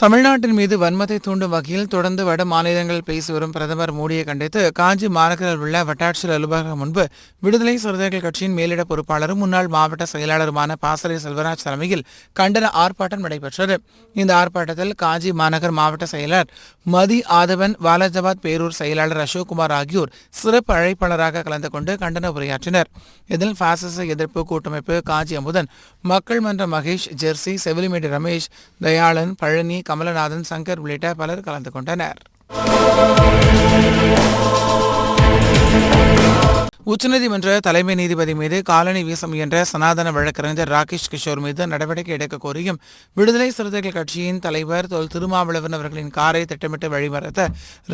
தமிழ்நாட்டின் மீது வன்மத்தை தூண்டும் வகையில் தொடர்ந்து வட மாநிலங்களில் பேசி வரும் பிரதமர் மோடியை கண்டித்து காஞ்சி மாநகரில் உள்ள வட்டாட்சியர் அலுவலகம் முன்பு விடுதலை சிறுத்தைகள் கட்சியின் மேலிட பொறுப்பாளரும் முன்னாள் மாவட்ட செயலாளருமான பாசறை செல்வராஜ் தலைமையில் கண்டன ஆர்ப்பாட்டம் நடைபெற்றது. இந்த ஆர்ப்பாட்டத்தில் காஞ்சி மாநகர் மாவட்ட செயலர் மதி ஆதவன் வாலாஜாபாத் பேரூர் செயலாளர் அசோக்குமார் ஆகியோர் சிறப்பு அழைப்பாளராக கலந்து கொண்டு கண்டன உரையாற்றினர். இதில் பாசிச எதிர்ப்பு கூட்டமைப்பு காஞ்சி அமுதன் மக்கள் மன்ற மகேஷ் ஜெர்சி செவிலிமேடு ரமேஷ் தயாளன் பழனி கமலநாதன் சங்கர் உள்ளிட்ட பலர் கலந்து கொண்டனர். உச்சநீதிமன்ற தலைமை நீதிபதி மீது காலனி வீச முயன்ற சனாதன வழக்கறிஞர் ராகேஷ் கிஷோர் மீது நடவடிக்கை எடுக்க கோரியும் விடுதலை சிறுத்தைகள் கட்சியின் தலைவர் தொல் திருமாவளவன் அவர்களின் காரை திட்டமிட்டு வழிமறைத்த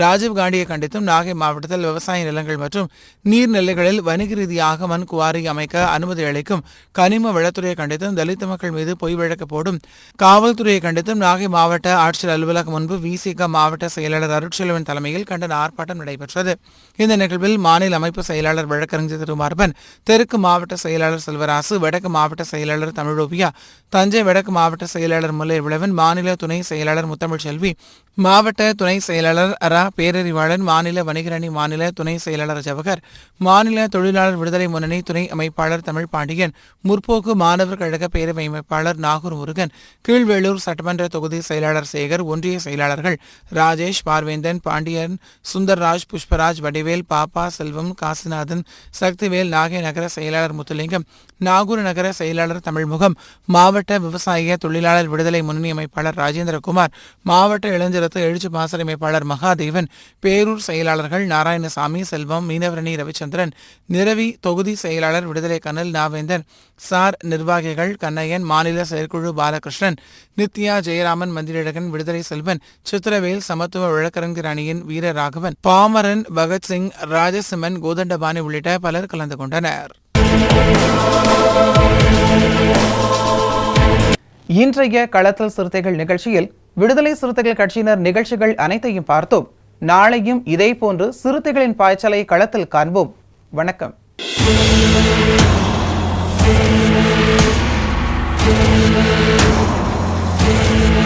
ராஜீவ் காந்தியை கண்டித்தும் நாகை மாவட்டத்தில் விவசாய நிலங்கள் மற்றும் நீர்நிலைகளில் வணிக ரீதியாக மண் குவாரி அமைக்க அனுமதி அளிக்கும் கனிம வளத்துறையை கண்டித்தும் தலித் மக்கள் மீது பொய் வழக்கு போடும் காவல்துறையை கண்டித்தும் நாகை மாவட்ட ஆட்சியர் அலுவலகம் முன்பு விசிக மாவட்ட செயலாளர் அருட்செல்வன் தலைமையில் கண்டன ஆர்ப்பாட்டம் நடைபெற்றது. இந்த நிகழ்வில் மாநில அமைப்பு செயலாளர் வழக்கறிஞர் திருமார்பன் தெற்கு மாவட்ட செயலாளர் செல்வராசு வடக்கு மாவட்ட செயலாளர் தமிழோவியா தஞ்சை வடக்கு மாவட்ட செயலாளர் முல்லை விளவன் மாநில துணை செயலாளர் முத்தமிழ் செல்வி மாவட்ட துணை செயலாளர் அரா பேரறிவாளன் மாநில வணிகரணி மாநில துணை செயலாளர் ஜவஹர் மாநில தொழிலாளர் விடுதலை முன்னணி துணை அமைப்பாளர் தமிழ் பாண்டியன் முற்போக்கு மாணவர் கழக பேரவை அமைப்பாளர் நாகூர் முருகன் கீழ்வேளூர் சட்டமன்ற தொகுதி செயலாளர் சேகர் ஒன்றிய செயலாளர்கள் ராஜேஷ் பார்வேந்தன் பாண்டியன் சுந்தர்ராஜ் புஷ்பராஜ் வடிவேல் பாப்பா செல்வம் காசிநாதன் சக்திவேல் நாகை நகர செயலாளர் முத்துலிங்கம் நாகூர் நகர செயலாளர் தமிழ்முகம் மாவட்ட விவசாய தொழிலாளர் விடுதலை முன்னணி அமைப்பாளர் ராஜேந்திரகுமார் மாவட்ட இளைஞரத்து எழுச்சி பாசறை அமைப்பாளர் மகாதேவன் பேரூர் செயலாளர்கள் நாராயணசாமி செல்வம் மீனவரணி ரவிச்சந்திரன் நிரவி தொகுதி செயலாளர் விடுதலை கனல் நாவேந்தன் சார் நிர்வாகிகள் கண்ணையன் மாநில செயற்குழு பாலகிருஷ்ணன் நித்யா ஜெயராமன் மந்திரழகன் விடுதலை செல்வன் சித்திரவேல் சமத்துவ வழக்கறிஞர் அணியின் வீரராகவன் பாமரன் பகத்சிங் ராஜசிம்மன் கோதண்டபாணி உள்ளிட்ட பலர் கலந்து கொண்டனர். இன்றைய களத்தல் சிறுத்தைகள் நிகழ்ச்சியில் விடுதலை சிறுத்தைகள் கட்சியினர் நிகழ்ச்சிகள் அனைத்தையும் பார்த்தோம். நாளையும் இதே போன்று சிறுத்தைகளின் பாய்ச்சலை களத்தில் காண்போம். வணக்கம். என்